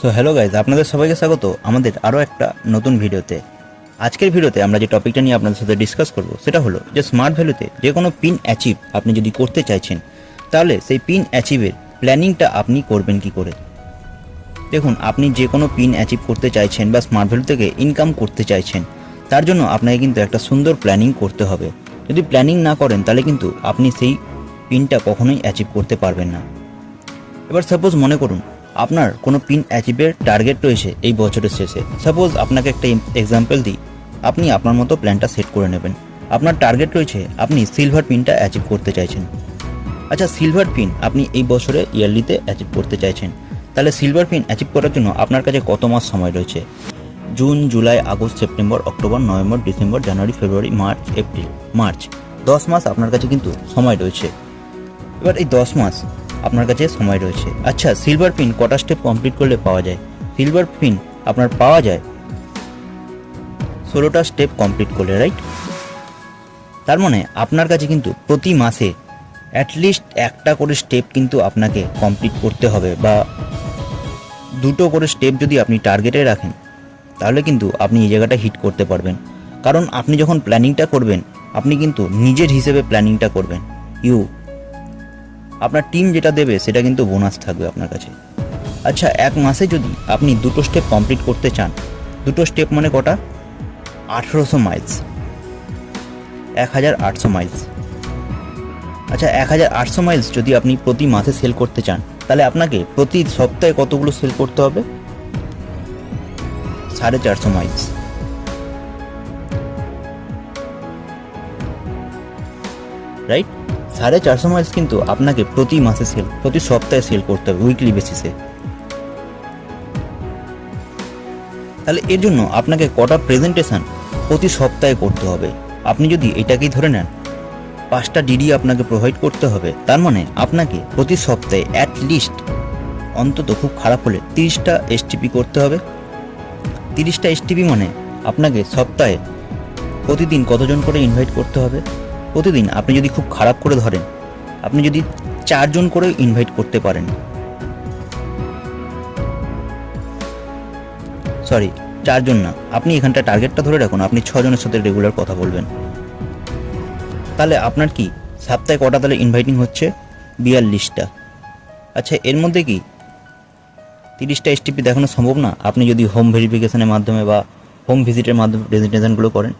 So hello guys আপনাদের সবাইকে স্বাগত আমাদের আরও একটা নতুন ভিডিওতে। আজকের ভিডিওতে আমরা যে টপিকটা নিয়ে আপনাদের সাথে ডিসকাস করব, সেটা হলো যে স্মার্ট ভ্যালুতে যে কোনো পিন অ্যাচিভ আপনি যদি করতে চাইছেন, তাহলে সেই পিন অ্যাচিভের প্ল্যানিংটা আপনি করবেন কি করে? দেখুন, আপনি যে কোনো পিন অ্যাচিভ করতে চাইছেন বা স্মার্ট ভ্যালু থেকে ইনকাম করতে চাইছেন, তার জন্য আপনাকে কিন্তু একটা সুন্দর প্ল্যানিং করতে হবে। যদি প্ল্যানিং না করেন, তাহলে কিন্তু আপনি সেই পিনটা কখনোই অ্যাচিভ করতে পারবেন না। এবার সাপোজ মনে করুন আপনার কোনো পিন অ্যাচিভের টার্গেট রয়েছে এই বছরের শেষে। সাপোজ আপনাকে একটা এক্সাম্পল দিই। আপনি আপনার মতো প্ল্যানটা সেট করে নেবেন। আপনার টার্গেট রয়েছে, আপনি সিলভার পিনটা অ্যাচিভ করতে চাইছেন। আচ্ছা সিলভার পিন আপনি এই বছরে ইয়ারলিতে অ্যাচিভ করতে চাইছেন। তাহলে সিলভার পিন অ্যাচিভ করার জন্য আপনার কাছে কত মাস সময় রয়েছে? June July August September October November December January February March April March দশ মাস আপনার কাছে কিন্তু সময় রয়েছে। এবার এই দশ মাস আপনার কাছে সময় রয়েছে। আচ্ছা সিলভার পিন কটা স্টেপ কমপ্লিট করলে পাওয়া যায়? সিলভার পিন আপনার পাওয়া যায়? ষোলোটা স্টেপ কমপ্লিট করলে রাইট তার মানে আপনার কাছে কিন্তু প্রতি মাসে অ্যাটলিস্ট একটা করে স্টেপ কিন্তু আপনাকে কমপ্লিট করতে হবে বা দুটো করে স্টেপ যদি আপনি টার্গেটে রাখেন, তাহলে কিন্তু আপনি এই জায়গাটা হিট করতে পারবেন। কারণ আপনি যখন প্ল্যানিংটা করবেন, আপনি কিন্তু নিজের হিসেবে প্ল্যানিংটা করবেন। ইউ আপনার টিম যেটা দেবে, সেটা কিন্তু বোনাস থাকবে আপনার কাছে। আচ্ছা এক মাসে যদি আপনি দুটো স্টেপ কমপ্লিট করতে চান, দুটো স্টেপ মানে কটা? আঠেরোশো মাইলস এক হাজার আটশো মাইলস আচ্ছা এক হাজার আটশো মাইলস যদি আপনি প্রতি মাসে সেল করতে চান, তাহলে আপনাকে প্রতি সপ্তাহে কতগুলো সেল করতে হবে? সাড়ে চারশো মাইলস রাইট সাড়ে চারশো মাইলস কিন্তু আপনাকে প্রতি মাসে সেল প্রতি সপ্তাহে সেল করতে হবে উইকলি বেসিসে তাহলে এর জন্য আপনাকে কটা প্রেজেন্টেশন প্রতি সপ্তাহে করতে হবে। আপনি যদি এটাকেই ধরে নেন, পাঁচটা ডিডি আপনাকে প্রোভাইড করতে হবে, তার মানে আপনাকে প্রতি সপ্তাহে অ্যাট লিস্ট অন্তত খুব খারাপ হলে তিরিশটা এসটিপি করতে হবে। তিরিশটা এসটিপি মানে আপনাকে সপ্তাহে প্রতিদিন কতজন করে ইনভাইট করতে হবে? প্রতিদিন আপনি যদি খুব খারাপ করে ধরেন, আপনি যদি চারজন করে ইনভাইট করতে পারেন। সরি চারজন না, আপনি এখানটা টার্গেটটা ধরে রাখুন, আপনি ছজনের সাথে রেগুলার কথা বলবেন। তাহলে আপনার কি, সপ্তাহে কটা তাহলে ইনভাইটিং হচ্ছে? বিয়াল্লিশটা। আচ্ছা এর মধ্যে কি, তিরিশটা এসটিপি দেখানো সম্ভব না? আপনি যদি হোম ভেরিফিকেশনের মাধ্যমে বা হোম ভিজিটের মাধ্যমে প্রেজেন্টেশনগুলো করেন,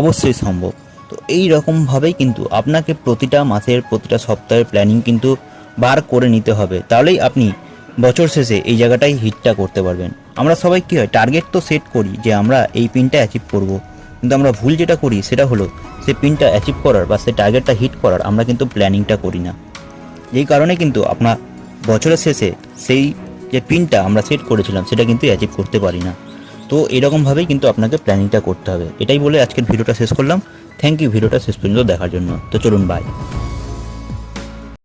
অবশ্যই সম্ভব। তো এই রকমভাবেই কিন্তু আপনাকে প্রতিটা মাসের, প্রতিটা সপ্তাহের প্ল্যানিং কিন্তু বার করে নিতে হবে। তাহলেই আপনি বছর শেষে এই জায়গাটাই হিটটা করতে পারবেন। আমরা সবাই কী হয় টার্গেট তো সেট করি যে আমরা এই পিনটা অ্যাচিভ করব। কিন্তু আমরা ভুল যেটা করি সেটা হলো, সে পিনটা অ্যাচিভ করার বা সে টার্গেটটা হিট করার আমরা কিন্তু প্ল্যানিংটা করি না। যেই কারণে কিন্তু আপনার বছরের শেষে সেই যে পিনটা আমরা সেট করেছিলাম, সেটা কিন্তু অ্যাচিভ করতে পারি না। তো এরকমভাবেই কিন্তু আপনাকে প্ল্যানিংটা করতে হবে। এটাই বলে আজকের ভিডিওটা শেষ করলাম। থ্যাংক ইউ ভিডিওটা শেষ পর্যন্ত দেখার জন্য। তো চলুন বাই